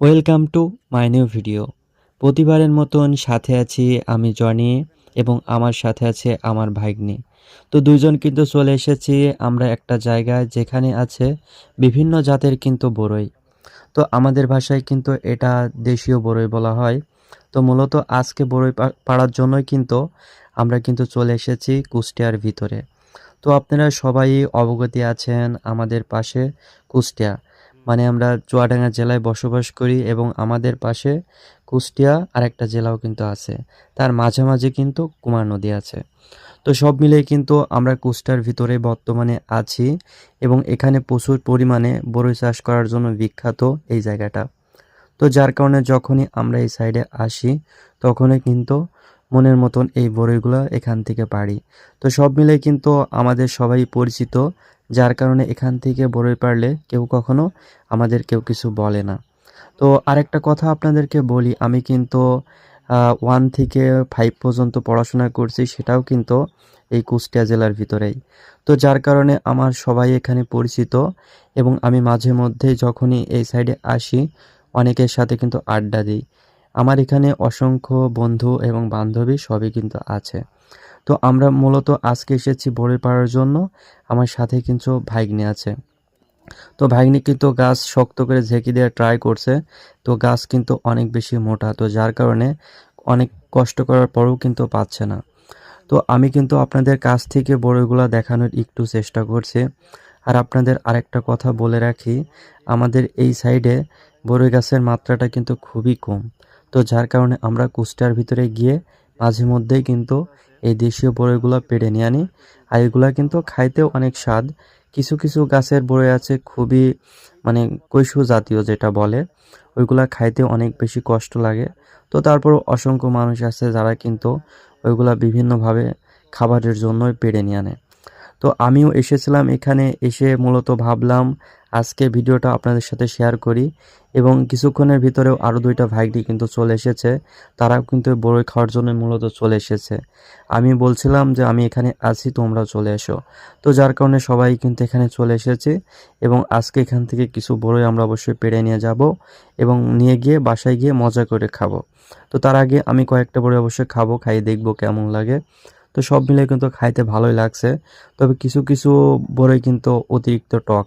Welcome to my new video প্রতিবারের মতন সাথে আছি আমি জনি এবং আমার সাথে আছে আমার ভাগ্নি। তো দুজন কিন্তু চলে এসেছি আমরা একটা জায়গায় যেখানে আছে বিভিন্ন জাতের কিন্তু বড়ই তো আমাদের ভাষায় কিন্তু এটা দেশীয় বড়ই বলা হয়। তো মূলত আজকে বড়ই পাড়ার জন্যই কিন্তু আমরা কিন্তু চলে এসেছি কুষ্টিয়ার ভিতরে। তো আপনারা সবাই অবগতি আছেন আমাদের পাশে কুষ্টিয়া। মানে আমরা চুয়াডাঙ্গা জেলায় বসবাস করি এবং আমাদের পাশে কুষ্টিয়া আর একটা জেলাও কিন্তু আছে। তার মাঝামাঝি কিন্তু কুমার নদী আছে। তো সব মিলিয়ে কিন্তু আমরা কুষ্টার ভিতরে বর্তমানে আছি এবং এখানে প্রচুর পরিমাণে বড়ই চাষ করার জন্য বিখ্যাত এই জায়গাটা। তো যার কারণে যখনই আমরা এই সাইডে আসি, তখনই কিন্তু মনের মতন এই বড়ইগুলো এখান থেকে পারি তো সব মিলে কিন্তু আমাদের সবাই পরিচিত যার কারণে এখান থেকে বড়ই পারলে কেউ কখনো আমাদের কেউ কিছু বলে না। তো আরেকটা কথা আপনাদেরকে বলি, আমি কিন্তু ওয়ান থেকে ফাইভ পর্যন্ত পড়াশোনা করছি, সেটাও কিন্তু এই কুষ্টিয়া জেলার ভিতরেই। তো যার কারণে আমার সবাই এখানে পরিচিত এবং আমি মাঝে মধ্যে যখনই এই সাইডে আসি, অনেকের সাথে কিন্তু আড্ডা দিই। আমার এখানে অসংখ্য বন্ধু এবং বান্ধবী সবই কিন্তু আছে। তো আমরা মূলত আজকে এসেছি বড়ি পাড়ার জন্য। আমার সাথে কিন্তু ভাগ্নে আছে। তো ভাগ্নি কিন্তু গাছ শক্ত করে ঝেঁকি দেওয়ার ট্রাই করছে। তো গাছ কিন্তু অনেক বেশি মোটা। তো যার কারণে অনেক কষ্ট করার পরেও কিন্তু পাচ্ছে না। তো আমি কিন্তু আপনাদের কাছ থেকে বড়ইগুলো দেখানোর একটু চেষ্টা করছি। আর আপনাদের আরেকটা কথা বলে রাখি, আমাদের এই সাইডে বড়ই গাছের মাত্রাটা কিন্তু খুবই কম। তো যার কারণে আমরা কুষ্টার ভিতরে গিয়ে মাঝে মধ্যেই কিন্তু এই দেশীয় বড়ইগুলো পেড়ে নিয়ে আনি। আর এগুলা কিন্তু খাইতেও অনেক স্বাদ। কিছু কিছু গাছের বড়ই আছে খুবই মানে কৈশু জাতীয় যেটা বলে। ওইগুলা খাইতে অনেক বেশি কষ্ট লাগে। তো তারপর অসংখ্য মানুষ আছে যারা কিন্তু ওইগুলা বিভিন্নভাবে খাবারের জন্যই পেড়ে নিয়ে আনে। তো আমিও এসেছিলাম এখানে, এসে মূলত ভাবলাম আজকে ভিডিওটা আপনাদের সাথে শেয়ার করি এবং কিছুক্ষণের ভিতরেও আরও দুইটা ভাইগনি কিন্তু চলে এসেছে। তারাও কিন্তু বড়ই খাওয়ার জন্য মূলত চলে এসেছে। আমি বলছিলাম যে আমি এখানে আছি তোমরাও চলে এসো। তো যার কারণে সবাই কিন্তু এখানে চলে এসেছে এবং আজকে এখান থেকে কিছু বড়ই আমরা অবশ্যই পেড়ে নিয়ে যাব এবং নিয়ে গিয়ে বাসায় গিয়ে মজা করে খাব। তো তার আগে আমি কয়েকটা বড়ি অবশ্যই খাব, খাইয়ে দেখব কেমন লাগে। তো সব মিলে কিন্তু খাইতে ভালোই লাগছে। তবে কিছু কিছু বড়ই কিন্তু অতিরিক্ত টক।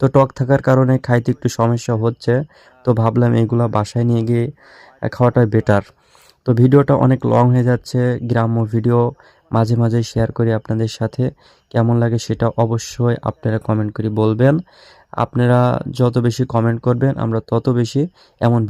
তো টক থাকার কারণে খাইতে একটু সমস্যা হচ্ছে। তো ভাবলাম এগুলো বাসায় নিয়ে গিয়ে খাওয়াটাই বেটার তো ভিডিওটা অনেক লং হয়ে যাচ্ছে। গ্রাম্য ভিডিও মাঝে মাঝে শেয়ার করি আপনাদের সাথে। কেমন লাগে সেটা অবশ্যই আপনারা কমেন্ট করে বলবেন। আপনারা যত বেশি কমেন্ট করবেন, আমরা তত বেশি এমন